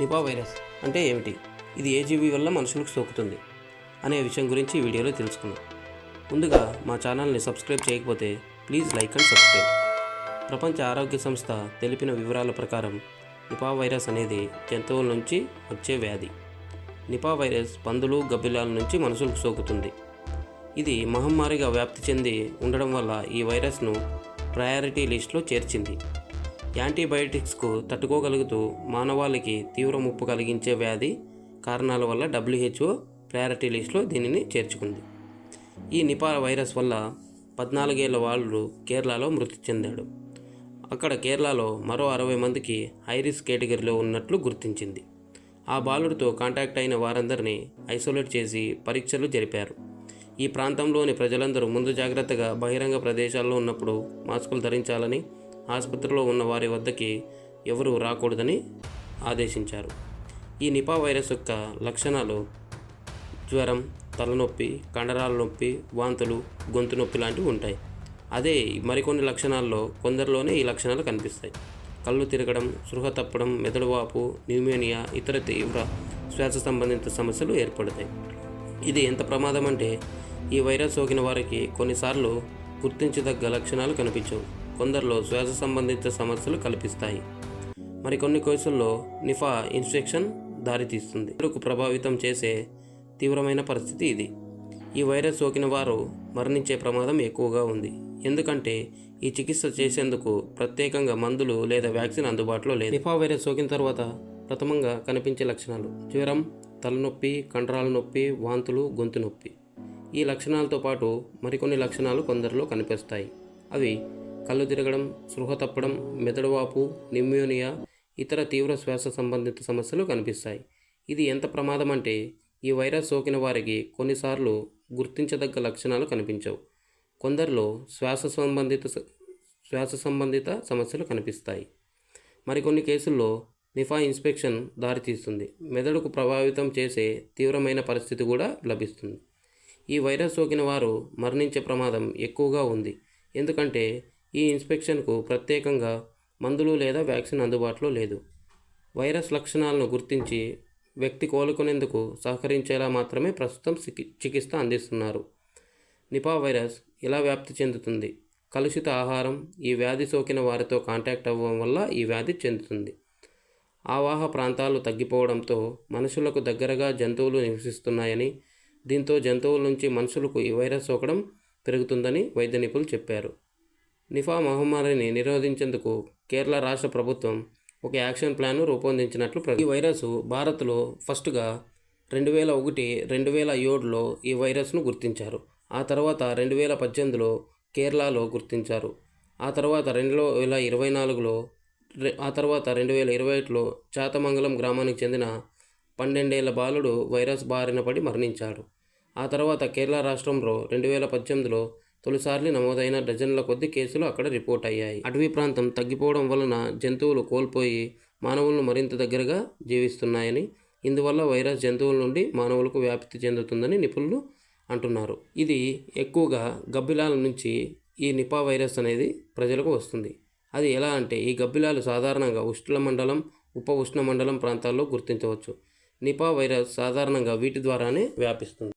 Nipah virus అంటే ఏమిటి? ఇది ఏ జీవి వల్ల మనుషులకు సోకుతుంది? అనే విషయం గురించి ఈ వీడియోలో తెలుసుకుందాం. ముందుగా మా ఛానల్ని సబ్స్క్రైబ్ చేయకపోతే ప్లీజ్ లైక్ అండ్ సబ్స్క్రైబ్. ప్రపంచ ఆరోగ్య సంస్థ తెలిపిన వివరాల ప్రకారం నిపా వైరస్ అనేది జంతువుల నుంచి వచ్చే వ్యాధి. నిపా వైరస్ పందులు గబ్బిలాల నుంచి మనుషులకు సోకుతుంది. ఇది మహమ్మారిగా వ్యాప్తి చెంది ఉండడం వల్ల ఈ వైరస్ను ప్రయారిటీ లిస్ట్లో చేర్చింది. యాంటీబయాటిక్స్కు తట్టుకోగలుగుతూ మానవాళికి తీవ్ర ముప్పు కలిగించే వ్యాధి కారణాల వల్ల డబ్ల్యూహెచ్ఓ ప్రయారిటీ లిస్ట్లో దీనిని చేర్చుకుంది. ఈ నిపా వైరస్ వల్ల పద్నాలుగేళ్ళ వాళ్ళు కేరళలో మృతి చెందాడు. అక్కడ కేరళలో మరో అరవై మందికి హైరిస్క్ కేటగిరీలో ఉన్నట్లు గుర్తించింది. ఆ బాలుడితో కాంటాక్ట్ అయిన వారందరినీ ఐసోలేట్ చేసి పరీక్షలు జరిపారు. ఈ ప్రాంతంలోని ప్రజలందరూ ముందు జాగ్రత్తగా బహిరంగ ప్రదేశాల్లో ఉన్నప్పుడు మాస్కులు ధరించాలని ఆసుపత్రిలో ఉన్న వారి వద్దకి ఎవరూ రాకూడదని ఆదేశించారు. ఈ నిపా వైరస్ యొక్క లక్షణాలు జ్వరం తలనొప్పి కండరాల నొప్పి వాంతులు గొంతు నొప్పి లాంటివి ఉంటాయి. అదే మరికొన్ని లక్షణాల్లో కొందరిలోనే ఈ లక్షణాలు కనిపిస్తాయి. కళ్ళు తిరగడం సృహ తప్పడం మెదడువాపు న్యూమోనియా ఇతర తీవ్ర శ్వాస సంబంధిత సమస్యలు ఏర్పడతాయి. ఇది ఎంత ప్రమాదం అంటే ఈ వైరస్ సోకిన వారికి కొన్నిసార్లు గుర్తించదగ్గ లక్షణాలు కనిపించవు. కొందరిలో శ్వాస సంబంధిత సమస్యలు కల్పిస్తాయి. మరికొన్ని కేసుల్లో నిఫా ఇన్ఫెక్షన్ దారితీస్తుంది. మెదడుకు ప్రభావితం చేసే తీవ్రమైన పరిస్థితి ఇది. ఈ వైరస్ సోకిన వారు మరణించే ప్రమాదం ఎక్కువగా ఉంది. ఎందుకంటే ఈ చికిత్స చేసేందుకు ప్రత్యేకంగా మందులు లేదా వ్యాక్సిన్ అందుబాటులో లేదు. నిఫా వైరస్ సోకిన తర్వాత ప్రథమంగా కనిపించే లక్షణాలు జ్వరం తలనొప్పి కండరాల నొప్పి వాంతులు గొంతు నొప్పి. ఈ లక్షణాలతో పాటు మరికొన్ని లక్షణాలు కొందరిలో కనిపిస్తాయి. అవి కళ్ళు తిరగడం స్పృహ తప్పడం మెదడువాపు న్యూమోనియా ఇతర తీవ్ర శ్వాస సంబంధిత సమస్యలు కనిపిస్తాయి. ఇది ఎంత ప్రమాదం అంటే ఈ వైరస్ సోకిన వారికి కొన్నిసార్లు గుర్తించదగ్గ లక్షణాలు కనిపించవు. కొందరిలో శ్వాస సంబంధిత శ్వాస సంబంధిత సమస్యలు కనిపిస్తాయి. మరికొన్ని కేసుల్లో నిఫా ఇన్స్పెక్షన్ దారితీస్తుంది. మెదడుకు ప్రభావితం చేసే తీవ్రమైన పరిస్థితి కూడా లభిస్తుంది. ఈ వైరస్ సోకిన వారు మరణించే ప్రమాదం ఎక్కువగా ఉంది. ఎందుకంటే ఈ ఇన్స్పెక్షన్కు ప్రత్యేకంగా మందులు లేదా వ్యాక్సిన్ అందుబాటులో లేదు. వైరస్ లక్షణాలను గుర్తించి వ్యక్తి కోలుకునేందుకు సహకరించేలా మాత్రమే ప్రస్తుతం చికి- చికిత్స అందిస్తున్నారు. నిపా వైరస్ ఇలా వ్యాప్తి చెందుతుంది? కలుషిత ఆహారం ఈ వ్యాధి సోకిన వారితో కాంటాక్ట్ అవ్వడం వల్ల ఈ వ్యాధి చెందుతుంది. ఆవాహ ప్రాంతాలు తగ్గిపోవడంతో మనుషులకు దగ్గరగా జంతువులు నివసిస్తున్నాయని దీంతో జంతువుల నుంచి మనుషులకు ఈ వైరస్ సోకడం పెరుగుతుందని వైద్య నిపుణులు చెప్పారు. నిఫా మహమ్మారిని నిరోధించేందుకు కేరళ రాష్ట్ర ప్రభుత్వం ఒక యాక్షన్ ప్లాన్ను రూపొందించినట్లు ఈ వైరస్ భారత్లో ఫస్ట్గా రెండు వేల ఒకటి రెండు వేల ఏడులో ఈ వైరస్ను గుర్తించారు. ఆ తర్వాత రెండు వేల పద్దెనిమిదిలో కేరళలో గుర్తించారు. ఆ తర్వాత రెండు వేల ఇరవై నాలుగులో ఆ తర్వాత రెండు వేల ఇరవై ఒకటిలో చాతమంగళం గ్రామానికి చెందిన పన్నెండేళ్ళ బాలుడు వైరస్ బారిన పడి మరణించాడు. ఆ తర్వాత కేరళ రాష్ట్రంలో రెండు వేల పద్దెనిమిదిలో తొలిసార్లు నమోదైన డజన్ల కొద్ది కేసులు అక్కడ రిపోర్ట్ అయ్యాయి. అటవీ ప్రాంతం తగ్గిపోవడం వలన జంతువులు కోల్పోయి మానవులను మరింత దగ్గరగా జీవిస్తున్నాయని ఇందువల్ల వైరస్ జంతువుల నుండి మానవులకు వ్యాప్తి చెందుతుందని నిపుణులు అంటున్నారు. ఇది ఎక్కువగా గబ్బిలాల నుంచి ఈ నిపా వైరస్ అనేది ప్రజలకు వస్తుంది. అది ఎలా అంటే ఈ గబ్బిలాలు సాధారణంగా ఉష్ణ మండలం ఉప ఉష్ణ మండలం ప్రాంతాల్లో గుర్తించవచ్చు. నిపా వైరస్ సాధారణంగా వీటి ద్వారానే వ్యాపిస్తుంది.